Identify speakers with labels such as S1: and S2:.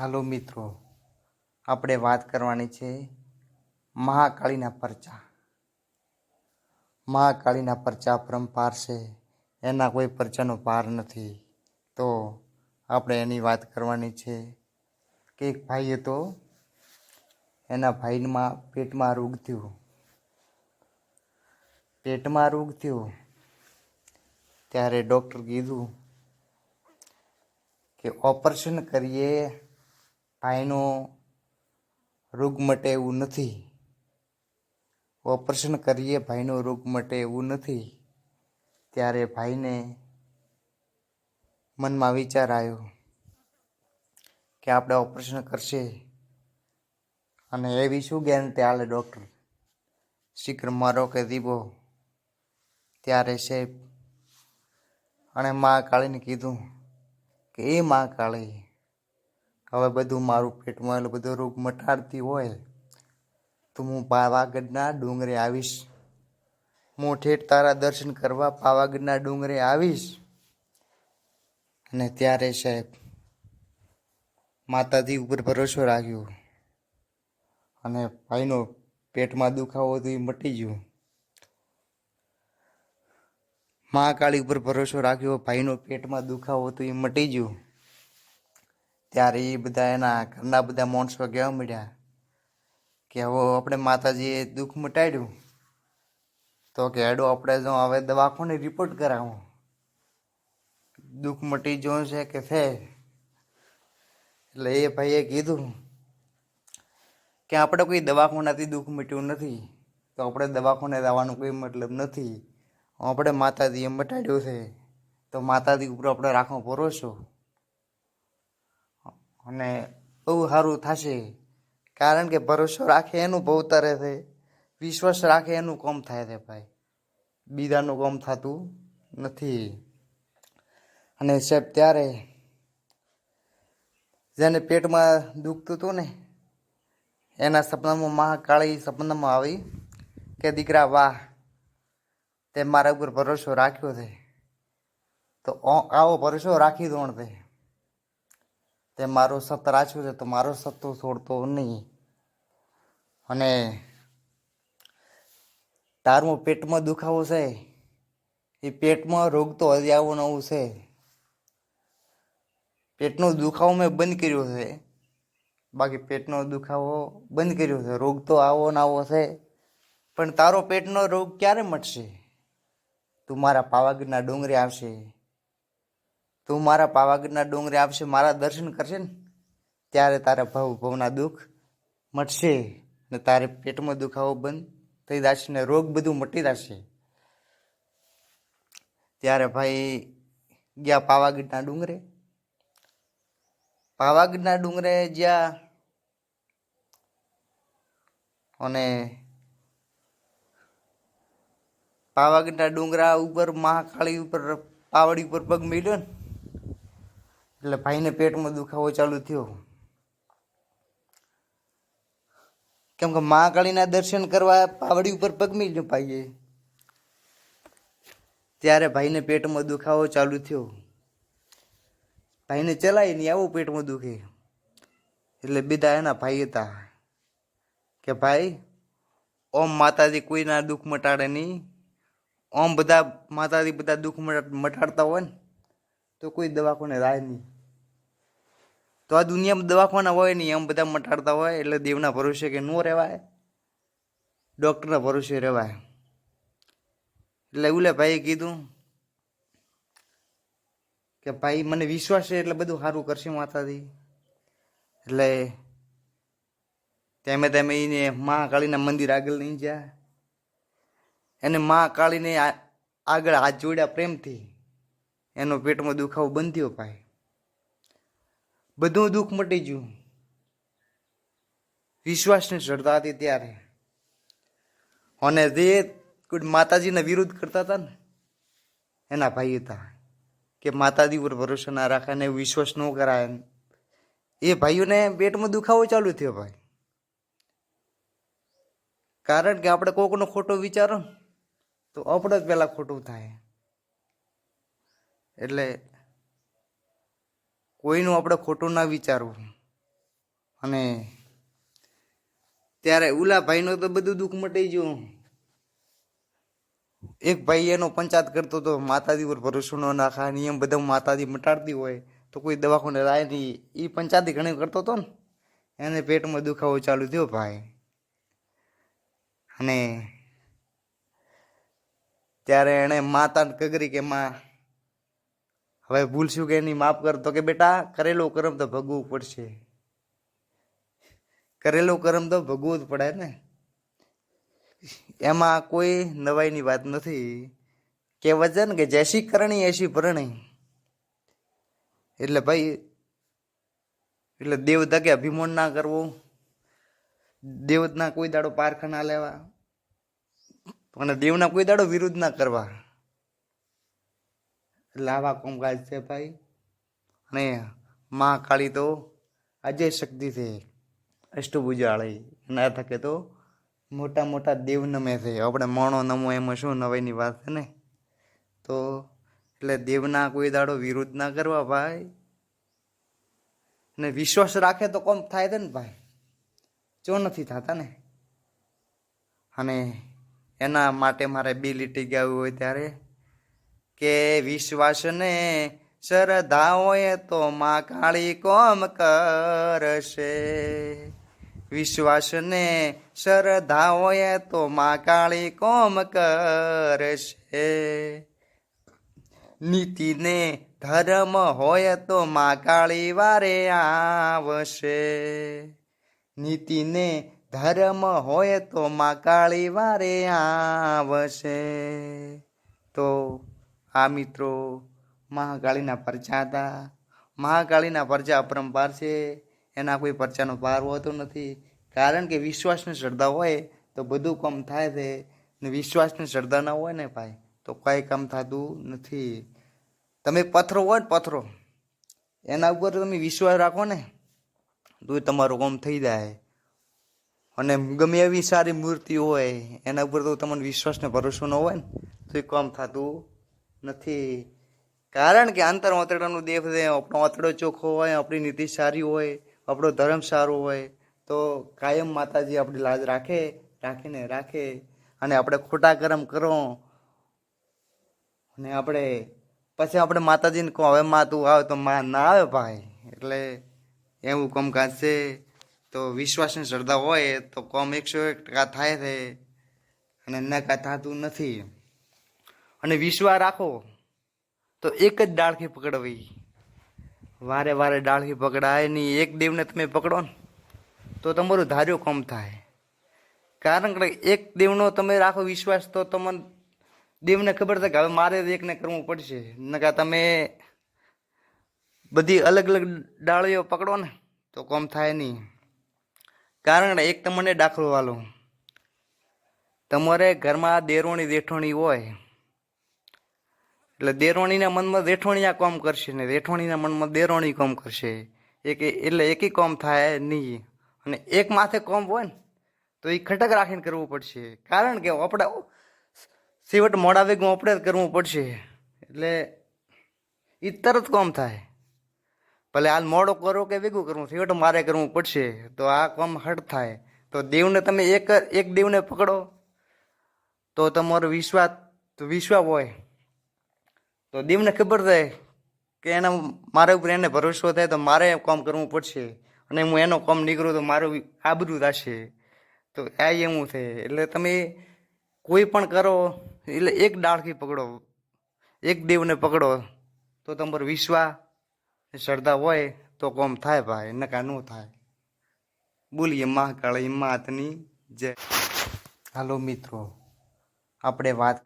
S1: હાલો મિત્રો, આપણે વાત કરવાની છે મહાકાળીના પરચા. મહાકાળીના પરચા પરંપાર છે, એના કોઈ પરચાનો પાર નથી. તો આપણે એની વાત કરવાની છે કે એક ભાઈ હતો એના ભાઈમાં પેટમાં રોગ થયો. પેટમાં રોગ થયો, ત્યારે ડૉક્ટર કીધું કે ઓપરેશન કરીએ ભાઈનો રોગ મટે એવું નથી. ઓપરેશન કરીએ, ભાઈનો રોગ મટે એવું નથી. ત્યારે ભાઈને મનમાં વિચાર આવ્યો કે આપણે ઓપરેશન કરશે અને એવી શું ગેરંટી આલે ડૉક્ટર? શીકર મારો કે દીવો? ત્યારે સાહેબ, અને મા કાળીને કીધું કે એ મા કાળી હવે બધું મારું પેટમાં એટલે બધો રોગ મટાડતી હોય, તો હું પાવાગઢના ડુંગરે આવીશ. હું ઠેઠ તારા દર્શન કરવા પાવાગઢના ડુંગરે આવીશ. અને ત્યારે સાહેબ, માતાજી ઉપર ભરોસો રાખ્યો. અને ભાઈનો પેટમાં દુખાવો તો એ મટી ગયો. મહાકાળી ઉપર ભરોસો રાખ્યો, ભાઈનો પેટમાં દુખાવો તો એ મટી ગયો. ત્યારે એ બધા એના ઘરના બધા માણસો કહેવા મળ્યા કે હવે આપણે માતાજીએ દુઃખ મટાડ્યું. તો કે હેડો આપણે જો હવે દવાખાને રિપોર્ટ કરાવો. દુઃખ મટી જોયું છે કે છે. એટલે એ ભાઈએ કીધું કે આપણે કોઈ દવાખાનાથી દુઃખ મટ્યું નથી. તો આપણે દવાખાને જવાનો કોઈ મતલબ નથી. આપણે માતાજીએ મટાડ્યું છે. તો માતાજી ઉપર આપણે રાખવો ભરોસો. અને બહુ સારું થશે. કારણ કે ભરોસો રાખે એનું બહુ તરે છે. વિશ્વાસ રાખે એનું કામ થાય છે ભાઈ. બીજાનું કામ થતું નથી. અને સાહેબ, ત્યારે જેને પેટમાં દુખતું હતું ને, એના સપનામાં મહાકાળી સપનામાં આવી કે દીકરા, વાહ, તે મારા ઉપર ભરોસો રાખ્યો છે. તો આવો ભરોસો રાખી દો તે. તે મારો સત રાખ્યો છે, તો મારો સત્તો છોડતો નહીં. અને તારું પેટમાં દુખાવો છે, એ પેટમાં રોગ તો હજી આવો નવું છે. પેટનો દુખાવો મેં બંધ કર્યો છે, બાકી પેટનો દુખાવો બંધ કર્યો છે. રોગ તો આવો ને આવો છે, પણ તારો પેટનો રોગ ક્યારે મટશે? તું મારા પાવાગઢના ડુંગરે આવશે. તું મારા પાવાગઢના ડુંગરે આવશે, મારા દર્શન કરશે ને, ત્યારે તારા ભાવ ભવના દુઃખ મટશે ને તારે પેટમાં દુખાવો બંધ થઈ જશે ને રોગ બધું મટી જશે. ત્યારે ભાઈ ગયા પાવાગઢના ડુંગરે. પાવાગઢના ડુંગરે જ્યાં અને પાવાગઢના ડુંગરા ઉપર, મહાકાળી ઉપર, પાવડી ઉપર પગ મેળ્યો ને એટલે ભાઈને પેટમાં દુખાવો ચાલુ થયો. કેમ કે મહાકાળીના દર્શન કરવા પાવડી ઉપર પગમી જ ભાઈએ ત્યારે ભાઈને પેટમાં દુખાવો ચાલુ થયો. ભાઈને ચલાય નહીં આવું પેટમાં દુખે. એટલે બીજા એના ભાઈ હતા કે, ભાઈ, ઓમ માતાજી કોઈના દુઃખ મટાડે નહીં. ઓમ બધા માતાજી બધા દુઃખ મટાડતા હોય ને. તો કોઈ દવાખાને રાય નહીં. તો આ દુનિયામાં દવાખાના હોય નહીં એમ બધા મટાડતા હોય, એટલે દેવના ભરોસે કે ન રહેવાય. ડૉક્ટરના ભરોસે રહેવાય. એટલે ઉલે ભાઈએ કીધું કે ભાઈ, મને વિશ્વાસ છે એટલે બધું સારું કરશે માતાજી. એટલે તેમે તેમે એને મહાકાળીના મંદિર આગળ નહીં ગયા. એને મહાકાળીને આ- આગળ હાથ જોડ્યા પ્રેમથી. એનો પેટમાં દુખાવો બંધ થયો ભાઈ બધું દુઃખ મટી ગયું. વિશ્વાસની શ્રદ્ધા હતી ત્યારે. અને જે કોઈ માતાજીના વિરોધ કરતા હતા ને, એના ભાઈ હતા, કે માતાજી ઉપર ભરોસો ના રાખે ને વિશ્વાસ ન કરાય એ ભાઈઓને પેટમાં દુખાવો ચાલુ થયો ભાઈ. કારણ કે આપણે કોકનો ખોટો વિચારો તો આપણે જ પહેલાં ખોટું થાય. એટલે કોઈનું આપણે ખોટું ના વિચારવું. અને ત્યારે ઉલા ભાઈનો તો બધું દુઃખ મટી ગયું. એક ભાઈ એનો પંચાયત કરતો હતો માતાજી પર ભરોસો ન નાખા નિયમ બધા માતાજી મટાડતી હોય તો કોઈ દવાખાને રાય નહીં. એ પંચાયતી ઘણી કરતો હતો ને. એને પેટમાં દુખાવો ચાલુ થયો ભાઈ. અને ત્યારે એણે માતાને કગરી કે માં હવે ભૂલશું કે એની માફ કર. તો કે બેટા, કરેલો કર્મ તો ભગવું પડશે. કરેલો કર્મ તો ભગવું જ પડે ને. એમાં કોઈ નવાઈની વાત નથી. કે વજન કે જેસી કરણી એસી ભરણી. એટલે ભાઈ, એટલે દેવ દગે અભિમાન ના કરવું. દેવના કોઈ દાડો પારખા ના લેવા. અને દેવના કોઈ દાડો વિરુદ્ધ ના કરવા. એટલે આવા કોમકાજ છે ભાઈ. અને મહાકાળી તો અજય શક્તિ છે. અષ્ટભુજાળી. ના થકે તો મોટા મોટા દેવ નમે છે. આપણે મણો નમો એમાં શું નવાઈની વાત છે ને? તો એટલે દેવના કોઈ દાડો વિરોધ ના કરવા ભાઈ. ને વિશ્વાસ રાખે તો કોમ થાય છે ને ભાઈ. જો નથી થતા ને? અને એના માટે મારે બે લીટી ગાવી હોય ત્યારે કે વિશ્વાસને શ્રદ્ધા હોય તો માં કાળી કોમ કરશે. વિશ્વાસને શ્રદ્ધા હોય તો માં કાળી કોમ કરશે. નીતિને ધર્મ હોય તો માં કાળી વારે આવશે. નીતિને ધર્મ હોય તો માં કાળી વારે આવશે. તો આ મિત્રો, મહાકાળીના પરચા હતા. મહાકાળીના પરચા અપરંપાર છે. એના કોઈ પરચાનો પાર હોતો નથી. કારણ કે વિશ્વાસની શ્રદ્ધા હોય તો બધું કામ થાય છે. ને વિશ્વાસની શ્રદ્ધા ના હોય ને ભાઈ, તો કાંઈ કામ થતું નથી. તમે પથરો હોય ને પથરો, એના ઉપર તમે વિશ્વાસ રાખો ને તો તમારું કામ થઈ જાય. અને ગમે એવી સારી મૂર્તિ હોય, એના ઉપર તો તમને વિશ્વાસને ભરોસો ન હોય ને તો એ કામ થતું નથી. કારણ કે આંતર વાતડાનું દેહ આપણો વાતડો ચોખ્ખો હોય, આપણી નીતિ સારી હોય, આપણો ધર્મ સારો હોય, તો કાયમ માતાજી આપણી લાજ રાખે રાખીને રાખે. અને આપણે ખોટા કર્મ કરો. અને આપણે, પછી આપણે માતાજીને કહો, હવે માં તું આવે તો માં ના આવે ભાઈ. એટલે એવું કામકાજ છે. તો વિશ્વાસની શ્રદ્ધા હોય, તો કોમ એકસો એક ટકા થાય છે. અને નકા થતું નથી. અને વિશ્વાસ રાખો, તો એક જ ડાળખી પકડવી. વારે વારે ડાળખી પકડાય નહીં, એક દેવને તમે પકડો ને, તો તમારું ધાર્યું કમ થાય. કારણ કે એક દેવનો તમે રાખો વિશ્વાસ, તો તમને દેવને ખબર છે કે હવે મારે એકને કરવું પડશે. નકા તમે બધી અલગ અલગ ડાળીઓ પકડો ને, તો કોમ થાય નહીં. કારણ કે એક તમને દાખલો વાલો તમારે ઘરમાં દેરોણી દેઠોણી હોય એટલે દેરોણીના મનમાં દેઠોણીયા કોમ કરશે ને રેઠોણીના મનમાં દેરોણી કોમ કરશે. એક એટલે એકી કોમ થાય નહીં. અને એક માથે કોમ હોય ને, તો એ ખટક રાખીને કરવું પડશે. કારણ કે આપણે સિવટ મોડા વેગું આપણે જ કરવું પડશે. એટલે એ તરત કોમ થાય. ભલે હાલ મોડો કરો કે વેગું કરવું સિવટ મારે કરવું પડશે, તો આ કોમ હટ થાય. તો દેવને તમે એક એક દેવને પકડો, તો તમારો વિશ્વાસ વિશ્વાસ હોય. તો દેવને ખબર થાય કે એના મારા ઉપર એને ભરોસો થાય તો મારે કામ કરવું પડશે. અને હું એનો કામ નીકળું તો મારું આબરૂ થશે. તો આ એવું થાય. એટલે તમે કોઈ પણ કરો, એટલે એક ડાળખી પકડો. એક દેવને પકડો તો તમારો વિશ્વાસ શ્રદ્ધા હોય તો કોમ થાય ભાઈ, નકા ન થાય. બોલીએ મહાકાળી માતની જય. હાલો મિત્રો, આપણે વાત